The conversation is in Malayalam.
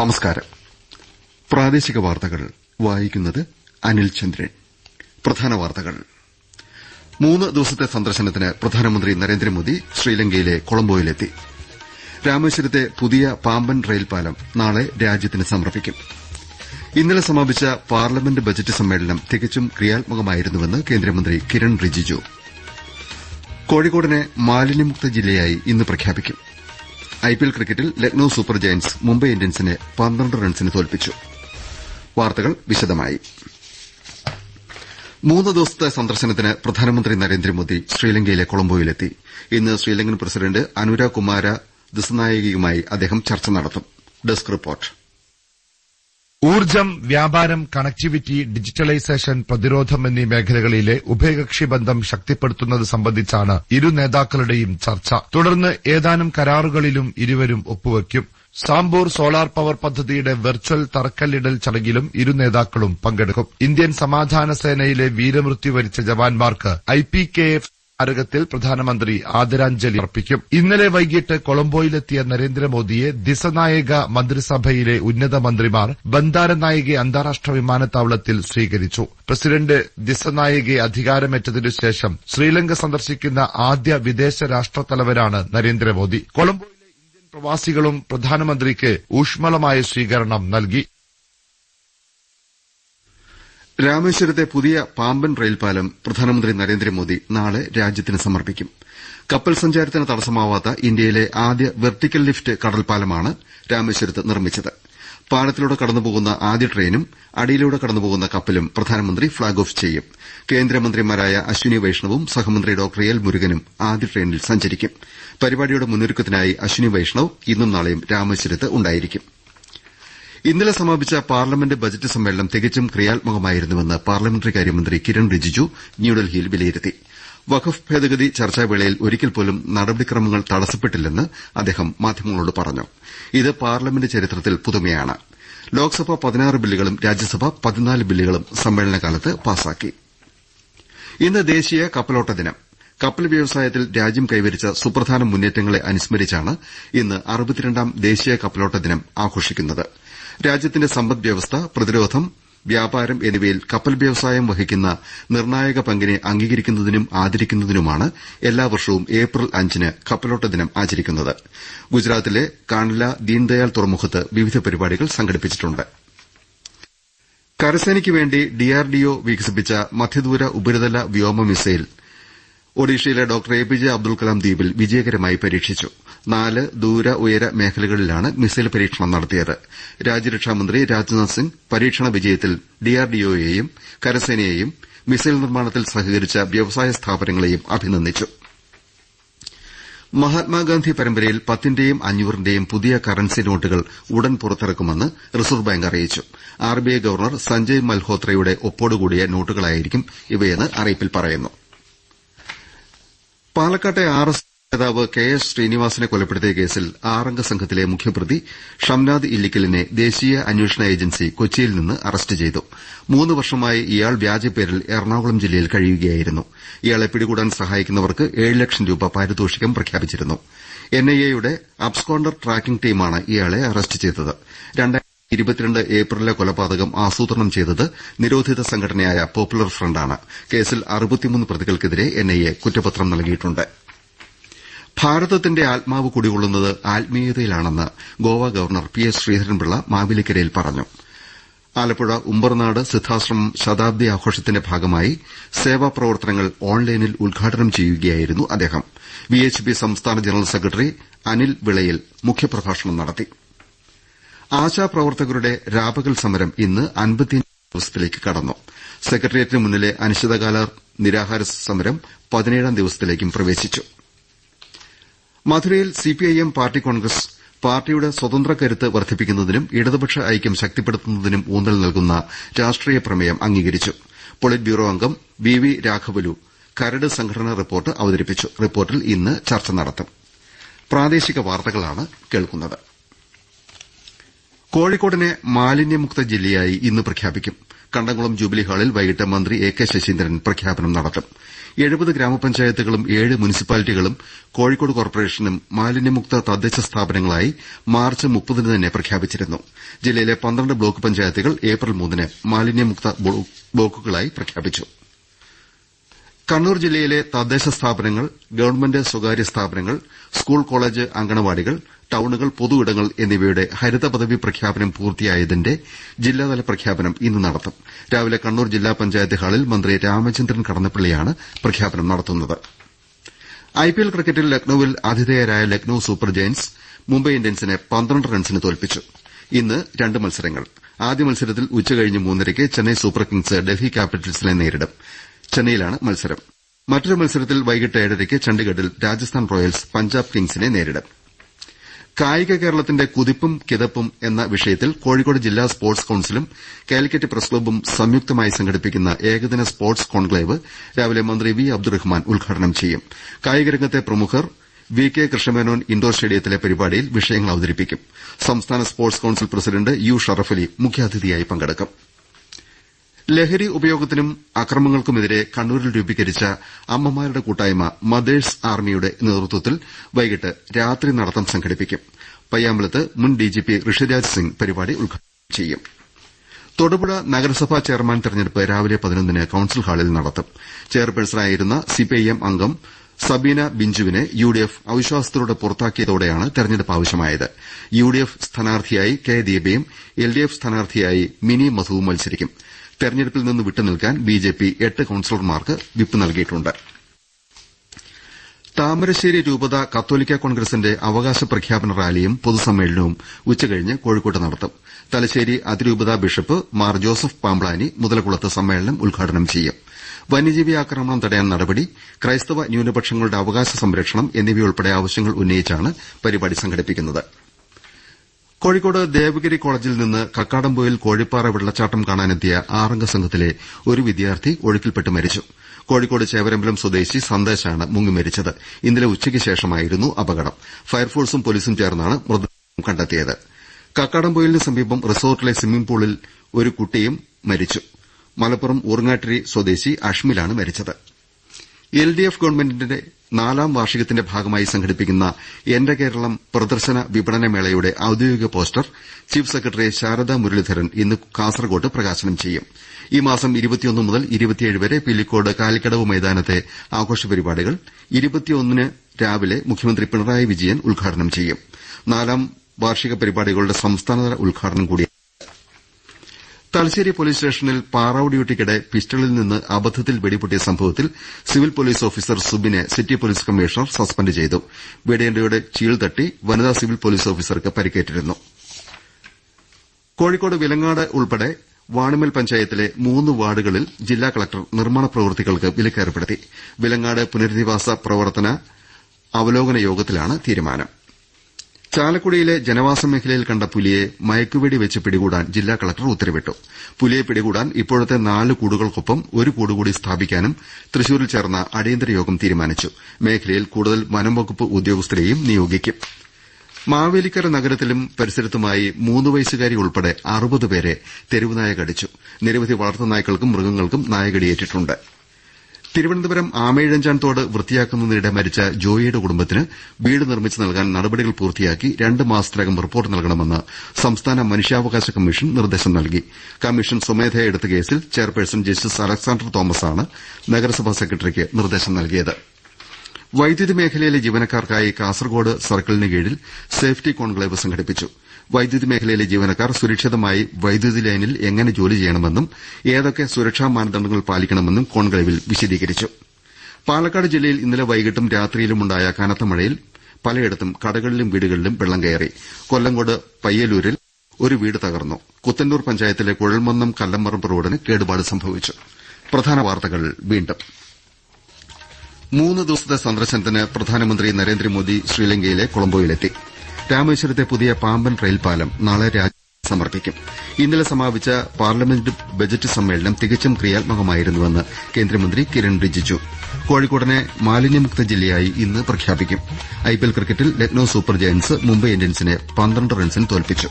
നമസ്കാരം. പ്രാദേശിക വാർത്തകൾ വായിക്കുന്നത് അനിൽ ചന്ദ്രൻ. പ്രധാന വാർത്തകൾ. മൂന്ന് ദിവസത്തെ സന്ദർശനത്തിന് പ്രധാനമന്ത്രി നരേന്ദ്രമോദി ശ്രീലങ്കയിലെ കൊളംബോയിലെത്തി. രാമേശ്വരത്തെ പുതിയ പാമ്പൻ റെയിൽപാലം നാളെ രാജ്യത്തിന് സമർപ്പിക്കും. ഇന്നലെ സമാപിച്ച പാർലമെന്റ് ബജറ്റ് സമ്മേളനം തികച്ചും ക്രിയാത്മകമായിരുന്നുവെന്ന് കേന്ദ്രമന്ത്രി കിരൺ റിജിജു. കോഴിക്കോടിനെ മാലിന്യമുക്ത ജില്ലയായി ഇന്ന് പ്രഖ്യാപിക്കും. ഐപിഎൽ ക്രിക്കറ്റിൽ ലക്നൌ സൂപ്പർ ജയന്റ്സ് മുംബൈ ഇന്ത്യൻസിനെ പന്ത്രണ്ട് റൺസിന് തോൽപ്പിച്ചു. വാർത്തകൾ വിശദമായി. മൂന്ന് ദിവസത്തെ സന്ദർശനത്തിന് പ്രധാനമന്ത്രി നരേന്ദ്രമോദി ശ്രീലങ്കയിലെ കൊളംബോയിലെത്തി. ഇന്ന് ശ്രീലങ്കൻ പ്രസിഡന്റ് അനുര കുമാര ദിസനായകയുമായി അദ്ദേഹം ചർച്ച നടത്തും. Desk report. ഊർജം വ്യാപാരം കണക്ടിവിറ്റി ഡിജിറ്റലൈസേഷൻ പ്രതിരോധം എന്നീ മേഖലകളിലെ ഉഭയകക്ഷി ബന്ധം ശക്തിപ്പെടുത്തുന്നത് സംബന്ധിച്ചാണ് ഇരു നേതാക്കളുടെയും ചർച്ച. തുടർന്ന് ഏതാനും കരാറുകളിലും ഇരുവരും ഒപ്പുവയ്ക്കും സാംബൂർ സോളാർ പവർ പദ്ധതിയുടെ വെർച്വൽ തറക്കല്ലിടൽ ചടങ്ങിലും ഇരു നേതാക്കളും പങ്കെടുക്കും. ഇന്ത്യൻ സമാധാന സേനയിലെ വീരമൃത്യു വരിച്ച ജവാന്മാർക്ക് ഐ പി കെ എഫ് സ്മാരകത്തിൽ പ്രധാനമന്ത്രി ആദരാഞ്ജലി അർപ്പിക്കും. ഇന്നലെ വൈകിട്ട് കൊളംബോയിലെത്തിയ നരേന്ദ്രമോദിയെ ദിസനായക മന്ത്രിസഭയിലെ ഉന്നത മന്ത്രിമാർ ബന്ദാരനായികെ അന്താരാഷ്ട്ര വിമാനത്താവളത്തിൽ സ്വീകരിച്ചു. പ്രസിഡന്റ് ദിസനായികെ അധികാരമേറ്റതിനു ശേഷം ശ്രീലങ്ക സന്ദർശിക്കുന്ന ആദ്യ വിദേശ രാഷ്ട്രത്തലവനാണ് നരേന്ദ്രമോദി. കൊളംബോയിലെ ഇന്ത്യൻ പ്രവാസികളും പ്രധാനമന്ത്രിക്ക് ഊഷ്മളമായ സ്വീകരണം നൽകി. രാമേശ്വരത്തെ പുതിയ പാമ്പൻ റെയിൽപാലം പ്രധാനമന്ത്രി നരേന്ദ്രമോദി നാളെ രാജ്യത്തിന് സമർപ്പിക്കും. കപ്പൽ സഞ്ചാരത്തിന് തടസ്സമാവാത്ത ഇന്ത്യയിലെ ആദ്യ വെർട്ടിക്കൽ ലിഫ്റ്റ് കടൽപാലമാണ് രാമേശ്വരത്ത് നിർമ്മിച്ചത്. പാലത്തിലൂടെ കടന്നുപോകുന്ന ആദ്യ ട്രെയിനും അടിയിലൂടെ കടന്നുപോകുന്ന കപ്പലും പ്രധാനമന്ത്രി ഫ്ളാഗ് ഓഫ് ചെയ്യും. കേന്ദ്രമന്ത്രിമാരായ അശ്വിനി വൈഷ്ണവും സഹമന്ത്രി ഡോക്ടർ എൽ മുരുകനും ആദ്യ ട്രെയിനിൽ സഞ്ചരിക്കും. പരിപാടിയുടെ മുന്നൊരുക്കത്തിനായി അശ്വിനി വൈഷ്ണവ് ഇന്നും നാളെയും രാമേശ്വരത്ത് ഉണ്ടായിരിക്കും. ഇന്നലെ സമാപിച്ച പാർലമെന്റ് ബജറ്റ് സമ്മേളനം തികച്ചും ക്രിയാത്മകമായിരുന്നുവെന്ന് പാർലമെന്ററി കാര്യമന്ത്രി കിരൺ റിജിജു ന്യൂഡൽഹിയിൽ വിലയിരുത്തി. വഖഫ് ഭേദഗതി ചർച്ചാവേളയിൽ ഒരിക്കൽപോലും നടപടിക്രമങ്ങൾ തടസ്സപ്പെട്ടില്ലെന്ന് അദ്ദേഹം മാധ്യമങ്ങളോട് പറഞ്ഞു. ഇത് പാർലമെന്റ് ചരിത്രത്തിൽ പുതുമയാണ്. ലോക്സഭ പതിനാറ് ബില്ലുകളും രാജ്യസഭ പതിനാല് ബില്ലുകളും സമ്മേളനകാലത്ത് പാസാക്കി. ഇന്ന് ദേശീയ കപ്പലോട്ട ദിനം. കപ്പൽ വ്യവസായത്തിൽ രാജ്യം കൈവരിച്ച സുപ്രധാന മുന്നേറ്റങ്ങളെ അനുസ്മരിച്ചാണ് ഇന്ന് അറുപത്തിരണ്ടാം ദേശീയ കപ്പലോട്ട ദിനം ആഘോഷിക്കുന്നത്. രാജ്യത്തിന്റെ സമ്പദ് വ്യവസ്ഥ പ്രതിരോധം വ്യാപാരം എന്നിവയിൽ കപ്പൽ വ്യവസായം വഹിക്കുന്ന നിർണായക പങ്കിനെ അംഗീകരിക്കുന്നതിനും ആദരിക്കുന്നതിനുമാണ് എല്ലാ വർഷവും ഏപ്രിൽ അഞ്ചിന് കപ്പലോട്ട ദിനം ആചരിക്കുന്നത്. ഗുജറാത്തിലെ കാൺല ദീൻദയാൽ തുറമുഖത്ത് വിവിധ പരിപാടികൾ സംഘടിപ്പിച്ചിട്ടുണ്ട്. കരസേനയ്ക്കുവേണ്ടി ഡിആർഡിഒ വികസിപ്പിച്ച മധ്യദൂര ഉപരിതല വ്യോമ മിസൈൽ ഒഡീഷയിലെ doctor A P J Abdul Kalam ദ്വീപിൽ വിജയകരമായി പരീക്ഷിച്ചു. നാല് ദൂര ഉയര മേഖലകളിലാണ് മിസൈൽ പരീക്ഷണം നടത്തിയത്. രാജ്യരക്ഷാമന്ത്രി രാജ്നാഥ് സിംഗ് പരീക്ഷണ വിജയത്തിൽ ഡിആർഡിഒയെയും കരസേനയെയും മിസൈൽ നിർമ്മാണത്തിൽ സഹകരിച്ച വ്യവസായ സ്ഥാപനങ്ങളെയും അഭിനന്ദിച്ചു. മഹാത്മാഗാന്ധി പരമ്പരയിൽ പത്തിന്റെയും അഞ്ഞൂറിന്റെയും പുതിയ കറൻസി നോട്ടുകൾ ഉടൻ പുറത്തിറക്കുമെന്ന് റിസർവ് ബാങ്ക് അറിയിച്ചു. ആർബിഐ ഗവർണർ സഞ്ജയ് മൽഹോത്രയുടെ ഒപ്പോടുകൂടിയ നോട്ടുകളായിരിക്കും ഇവയെന്ന് അറിയിപ്പിൽ പറയുന്നു. പാലക്കാട്ടെ ആർ എസ് നേതാവ് കെ എസ് ശ്രീനിവാസനെ കൊലപ്പെടുത്തിയ കേസിൽ ആറംഗ സംഘത്തിലെ മുഖ്യപ്രതി ഷംനാദ് ഇല്ലിക്കലിനെ ദേശീയ അന്വേഷണ ഏജൻസി കൊച്ചിയിൽ നിന്ന് അറസ്റ്റ് ചെയ്തു. മൂന്ന് വർഷമായി ഇയാൾ വ്യാജപ്പേരിൽ എറണാകുളം ജില്ലയിൽ കഴിയുകയായിരുന്നു. ഇയാളെ പിടികൂടാൻ സഹായിക്കുന്നവർക്ക് ഏഴ് ലക്ഷം രൂപ പാരിതോഷികം പ്രഖ്യാപിച്ചിരുന്നു. എൻഐഎയുടെ അബ്സ്കോണ്ടർ ട്രാക്കിംഗ് ടീമാണ് ഇയാളെ അറസ്റ്റ് ചെയ്തത്. ഇരുപത്തിരണ്ട് ഏപ്രിലിലെ കൊലപാതകം ആസൂത്രണം ചെയ്തത് നിരോധിത സംഘടനയായ പോപ്പുലർ ഫ്രണ്ടാണ്. കേസിൽ പ്രതികൾക്കെതിരെ എൻഐഎ കുറ്റപത്രം നൽകിയിട്ടുണ്ട്. ഭാരതത്തിന്റെ ആത്മാവ് കുടികൊള്ളുന്നത് ആത്മീയതയിലാണെന്ന് Goa governor P S Sreedharan Pillai മാവേലിക്കരയിൽ പറഞ്ഞു. ആലപ്പുഴ ഉമ്പർനാട് സിദ്ധാശ്രമം ശതാബ്ദി ആഘോഷത്തിന്റെ ഭാഗമായി സേവാ പ്രവർത്തനങ്ങൾ ഓൺലൈനിൽ ഉദ്ഘാടനം ചെയ്യുകയായിരുന്നു അദ്ദേഹം. വിഎച്ച്പി സംസ്ഥാന ജനറൽ സെക്രട്ടറി അനിൽ വിളയിൽ മുഖ്യപ്രഭാഷണം നടത്തി. ആശാപ്രവർത്തകരുടെ രാപകൽ സമരം ഇന്ന് അൻപത്തിയഞ്ച് ദിവസത്തിലേക്ക് കടന്നു. സെക്രട്ടേറിയറ്റിന് മുന്നിലെ അനിശ്ചിതകാല നിരാഹാര സമരം പതിനേഴാം ദിവസത്തിലേക്കും പ്രവേശിച്ചു. മധുരയിൽ സിപിഐഎം പാർട്ടി കോൺഗ്രസ് പാർട്ടിയുടെ സ്വതന്ത്ര കരുത്ത് വർദ്ധിപ്പിക്കുന്നതിനും ഇടതുപക്ഷ ഐക്യം ശക്തിപ്പെടുത്തുന്നതിനും ഊന്നൽ നൽകുന്ന രാഷ്ട്രീയ പ്രമേയം അംഗീകരിച്ചു. പൊളിറ്റ് ബ്യൂറോ അംഗം വി വി രാഘവലു കരട് സംഘടനാ റിപ്പോർട്ട് അവതരിപ്പിച്ചു. റിപ്പോർട്ടിൽ ഇന്ന് ചർച്ച നടത്തും. കോഴിക്കോടിനെ മാലിന്യമുക്ത ജില്ലയായി ഇന്ന് പ്രഖ്യാപിക്കും. കണ്ടംകുളം ജൂബിലി ഹാളിൽ വൈകിട്ട് മന്ത്രി എ കെ ശശീന്ദ്രൻ പ്രഖ്യാപനം നടത്തും. എഴുപത് ഗ്രാമപഞ്ചായത്തുകളും ഏഴ് മുനിസിപ്പാലിറ്റികളും കോഴിക്കോട് കോർപ്പറേഷനും മാലിന്യമുക്ത തദ്ദേശ സ്ഥാപനങ്ങളായി മാർച്ച് മുപ്പതിന് തന്നെ പ്രഖ്യാപിച്ചിരുന്നു. ജില്ലയിലെ പന്ത്രണ്ട് ബ്ലോക്ക് പഞ്ചായത്തുകൾ ഏപ്രിൽ മൂന്നിന് മാലിന്യമുക്ത ബ്ലോക്കുകളായി പ്രഖ്യാപിച്ചു. കണ്ണൂർ ജില്ലയിലെ തദ്ദേശ സ്ഥാപനങ്ങൾ ഗവൺമെന്റ് സ്വകാര്യ സ്ഥാപനങ്ങൾ സ്കൂൾ കോളേജ് അങ്കണവാടികൾ ടൌണുകൾ പൊതു ഇടങ്ങൾ എന്നിവയുടെ ഹരിത പദവി പ്രഖ്യാപനം പൂർത്തിയായതിന്റെ ജില്ലാതല പ്രഖ്യാപനം ഇന്ന് നടത്തും. രാവിലെ കണ്ണൂർ ജില്ലാ പഞ്ചായത്ത് ഹാളിൽ മന്ത്രി രാമചന്ദ്രൻ കടന്നപ്പള്ളിയാണ് പ്രഖ്യാപനം നടത്തുന്നത്. ഐപിഎൽ ക്രിക്കറ്റിൽ ലക്നൌവിൽ ആതിഥേയരായ ലക്നൌ സൂപ്പർ ജയന്റ്സ് മുംബൈ ഇന്ത്യൻസിനെ പന്ത്രണ്ട് റൺസിന് തോൽപ്പിച്ചു. ഇന്ന് രണ്ട് മത്സരങ്ങൾ. ആദ്യ മത്സരത്തിൽ ഉച്ചകഴിഞ്ഞ് മൂന്നരയ്ക്ക് ചെന്നൈ സൂപ്പർ കിങ്സ് ഡൽഹി ക്യാപിറ്റൽസിനെ നേരിടും. ചെന്നൈയിലാണ് മത്സരം. മറ്റൊരു മത്സരത്തിൽ വൈകിട്ട് ഏഴരയ്ക്ക് ചണ്ഡിഗഡിൽ രാജസ്ഥാൻ റോയൽസ് പഞ്ചാബ് കിങ്സിനെ നേരിടും. കായിക കേരളത്തിന്റെ കുതിപ്പും കിതപ്പും എന്ന വിഷയത്തിൽ കോഴിക്കോട് ജില്ലാ സ്പോർട്സ് കൌൺസിലും കാലിക്കറ്റ് പ്രസ് ക്ലബ്ബും സംയുക്തമായി സംഘടിപ്പിക്കുന്ന ഏകദിന സ്പോർട്സ് കോൺക്ലേവ് രാവിലെ മന്ത്രി വി അബ്ദുറഹ്മാൻ ഉദ്ഘാടനം ചെയ്യും. കായികരംഗത്തെ പ്രമുഖർ വി കെ കൃഷ്ണമേനോൻ ഇൻഡോർ സ്റ്റേഡിയത്തിലെ പരിപാടിയിൽ വിഷയങ്ങൾ അവതരിപ്പിക്കും. സംസ്ഥാന sports council president U Sharafali മുഖ്യാതിഥിയായി പങ്കെടുക്കും. ലഹരി ഉപയോഗത്തിനും അക്രമങ്ങൾക്കുമെതിരെ കണ്ണൂരിൽ രൂപീകരിച്ച അമ്മമാരുടെ കൂട്ടായ്മ മദേഴ്സ് ആർമിയുടെ നേതൃത്വത്തിൽ വൈകിട്ട് രാത്രി നടത്തം സംഘടിപ്പിക്കും. പയ്യാമ്പലത്ത് മുൻ ഡിജിപി ഋഷിരാജ് സിംഗ് പരിപാടി ഉദ്ഘാടനം ചെയ്യും. തൊടുപുഴ നഗരസഭാ ചെയർമാൻ തെരഞ്ഞെടുപ്പ് രാവിലെ പതിനൊന്നിന് കൌൺസിൽ ഹാളിൽ നടത്തും. ചെയർപേഴ്സണായിരുന്ന സിപിഐഎം അംഗം സബീന ബിഞ്ചുവിനെ യുഡിഎഫ് അവിശ്വാസത്തിലൂടെ പുറത്താക്കിയതോടെയാണ് തെരഞ്ഞെടുപ്പ് ആവശ്യമായത്. യുഡിഎഫ് സ്ഥാനാർത്ഥിയായി കെ ദീപയും എൽഡിഎഫ് സ്ഥാനാർത്ഥിയായി മിനി മധുവും മത്സരിക്കും. തെരഞ്ഞെടുപ്പിൽ നിന്ന് വിട്ടുനിൽക്കാൻ ബിജെപി എട്ട് കൌൺസിലർമാർക്ക് വിപ്പ് നൽകിയിട്ടുണ്ട്. താമരശ്ശേരി രൂപത കത്തോലിക്ക കോൺഗ്രസിന്റെ അവകാശ പ്രഖ്യാപന റാലിയും പൊതുസമ്മേളനവും ഉച്ചകഴിഞ്ഞ് കോഴിക്കോട്ട് നടത്തും. തലശ്ശേരി അതിരൂപത ബിഷപ്പ് മാർ ജോസഫ് പാമ്പ്ളാനി മുതലക്കുളത്ത് സമ്മേളനം ഉദ്ഘാടനം ചെയ്യും. വന്യജീവി ആക്രമണം തടയാൻ നടപടി ക്രൈസ്തവ ന്യൂനപക്ഷങ്ങളുടെ അവകാശ സംരക്ഷണം എന്നിവയുൾപ്പെടെ ആവശ്യങ്ങൾ ഉന്നയിച്ചാണ് പരിപാടി സംഘടിപ്പിക്കുന്നത്. കോഴിക്കോട് ദേവഗിരി കോളേജിൽ നിന്ന് കക്കാടംപൊയിൽ കോഴിപ്പാറ വെള്ളച്ചാട്ടം കാണാനെത്തിയ ആറംഗ സംഘത്തിലെ ഒരു വിദ്യാർത്ഥി ഒഴുക്കിൽപ്പെട്ട് മരിച്ചു. കോഴിക്കോട് ചേവരമ്പലം സ്വദേശി സന്ദേശാണ് മുങ്ങി മരിച്ചത്. ഇന്നലെ ഉച്ചയ്ക്ക് ശേഷമായിരുന്നു അപകടം. ഫയർഫോഴ്സും പോലീസും ചേർന്നാണ് മൃതദേഹം കണ്ടെത്തിയത്. കക്കാടംപൊയിലിന് സമീപം റിസോർട്ടിലെ സ്വിമ്മിംഗ് പൂളിൽ ഒരു കുട്ടിയും മരിച്ചു. മലപ്പുറം ഊർങ്ങാട്ടിരി സ്വദേശി അഷ്മിലാണ് മരിച്ചത്. എൽഡിഎഫ് ഗവൺമെന്റിന്റെ നാലാം വാർഷികത്തിന്റെ ഭാഗമായി സംഘടിപ്പിക്കുന്ന എന്റെ കേരളം പ്രദർശന വിപണന മേളയുടെ ഔദ്യോഗിക poster chief secretary Sharada Muraleedharan ഇന്ന് കാസർകോട്ട് പ്രകാശനം ചെയ്യും. ഈ മാസം മുതൽ വരെ പിലിക്കോട് കാലിക്കടവ് മൈതാനത്തെ ആഘോഷ പരിപാടികൾ രാവിലെ മുഖ്യമന്ത്രി പിണറായി വിജയൻ ഉദ്ഘാടനം ചെയ്യും. നാലാം വാർഷിക പരിപാടികളുടെ സംസ്ഥാനതല ഉദ്ഘാടനം കൂടിയാകും തലശ്ശേരി പൊലീസ് സ്റ്റേഷനിൽ പാറാവ് ഡ്യൂട്ടിക്കിടെ പിസ്റ്റളിൽ നിന്ന് അബദ്ധത്തിൽ വെടിപൊട്ടിയ സംഭവത്തിൽ സിവിൽ പൊലീസ് ഓഫീസർ സുബിനെ സിറ്റി പൊലീസ് കമ്മീഷണർ സസ്പെൻഡ് ചെയ്തു. വെടിയേണ്ടയുടെ ചീൾ തട്ടി വനിതാ സിവിൽ പൊലീസ് ഓഫീസർക്ക് പരിക്കേറ്റിരുന്നു. കോഴിക്കോട് വിലങ്ങാട് ഉൾപ്പെടെ വാണിമൽ പഞ്ചായത്തിലെ മൂന്ന് വാർഡുകളിൽ ജില്ലാ കലക്ടർ നിർമ്മാണ പ്രവൃത്തികൾക്ക് വിലക്കേർപ്പെടുത്തി. വിലങ്ങാട് പുനരധിവാസ പ്രവർത്തന അവലോകന യോഗത്തിലാണ് തീരുമാനം. ചാലക്കുടിയിലെ ജനവാസ മേഖലയിൽ കണ്ട പുലിയെ മയക്കുവെടി വെച്ച് പിടികൂടാൻ ജില്ലാ കലക്ടർ ഉത്തരവിട്ടു. പുലിയെ പിടികൂടാൻ ഇപ്പോഴത്തെ നാല് കൂടുകൾക്കൊപ്പം ഒരു കൂടുകൂടി സ്ഥാപിക്കാനും തൃശൂരിൽ ചേർന്ന അടിയന്തര യോഗം തീരുമാനിച്ചു. മേഖലയിൽ കൂടുതൽ വനംവകുപ്പ് ഉദ്യോഗസ്ഥരെയും നിയോഗിക്കും. മാവേലിക്കര നഗരത്തിലും പരിസരത്തുമായി മൂന്ന് വയസ്സുകാരി ഉൾപ്പെടെ അറുപത് പേരെ തെരുവുനായ കടിച്ചു നിരവധി വളർത്തുനായ്ക്കൾക്കും മൃഗങ്ങൾക്കും നായകടിയേറ്റിട്ടുണ്ട്. തിരുവനന്തപുരം ആമേഴഞ്ചാൻതോട് വൃത്തിയാക്കുന്നതിനിടെ മരിച്ച ജോയിയുടെ കുടുംബത്തിന് വീട് നിർമ്മിച്ച് നൽകാൻ നടപടികൾ പൂർത്തിയാക്കി രണ്ട് മാസത്തിനകം റിപ്പോർട്ട് നൽകണമെന്ന് സംസ്ഥാന മനുഷ്യാവകാശ കമ്മീഷൻ നിർദ്ദേശം നൽകി. കമ്മീഷൻ സ്വമേധയാ എടുത്ത കേസിൽ ചെയർപേഴ്സൺ ജസ്റ്റിസ് അലക്സാണ്ടർ തോമസാണ് നഗരസഭാ സെക്രട്ടറിക്ക് നിർദ്ദേശം നൽകിയത്. വൈദ്യുതി മേഖലയിലെ ജീവനക്കാർക്കായി കാസർകോട് സർക്കിളിന് കീഴിൽ സേഫ്റ്റി കോൺക്ലേവ് സംഘടിപ്പിച്ചു. വൈദ്യുതി മേഖലയിലെ ജീവനക്കാർ സുരക്ഷിതമായി വൈദ്യുതി ലൈനിൽ എങ്ങനെ ജോലി ചെയ്യണമെന്നും ഏതൊക്കെ സുരക്ഷാ മാനദണ്ഡങ്ങൾ പാലിക്കണമെന്നും കോൺക്ലേവിൽ വിശദീകരിച്ചു. പാലക്കാട് ജില്ലയിൽ ഇന്നലെ വൈകിട്ടും രാത്രിയിലുമുണ്ടായ കനത്ത മഴയിൽ പലയിടത്തും കടകളിലും വീടുകളിലും വെള്ളം കയറി. കൊല്ലങ്കോട് പയ്യലൂരിൽ ഒരു വീട് തകർന്നു. കുത്തന്നൂർ പഞ്ചായത്തിലെ കുഴൽമന്നം കല്ലമ്പറമ്പ് റോഡിന് കേടുപാട് സംഭവിച്ചു. പ്രധാന വാർത്തകൾ വീണ്ടും. മൂന്ന് ദിവസത്തെ സന്ദർശനത്തിന് പ്രധാനമന്ത്രി നരേന്ദ്രമോദി ശ്രീലങ്കയിലെ കൊളംബോയിലെത്തി. രാമേശ്വരത്തെ പുതിയ പാമ്പൻ റെയിൽപാലം നാളെ രാജ്യത്തിന് സമർപ്പിക്കും. ഇന്നലെ സമാപിച്ച പാർലമെന്റ് ബജറ്റ് സമ്മേളനം തികച്ചും ക്രിയാത്മകമായിരുന്നുവെന്ന് കേന്ദ്രമന്ത്രി കിരൺ റിജിജു. കോഴിക്കോടിനെ മാലിന്യമുക്ത ജില്ലയായി ഇന്ന് പ്രഖ്യാപിക്കും. ഐപിഎൽ ക്രിക്കറ്റിൽ ലക്നൌ സൂപ്പർ ജയന്റ്സ് മുംബൈ ഇന്ത്യൻസിനെ പന്ത്രണ്ട് റൺസിന് തോൽപ്പിച്ചു.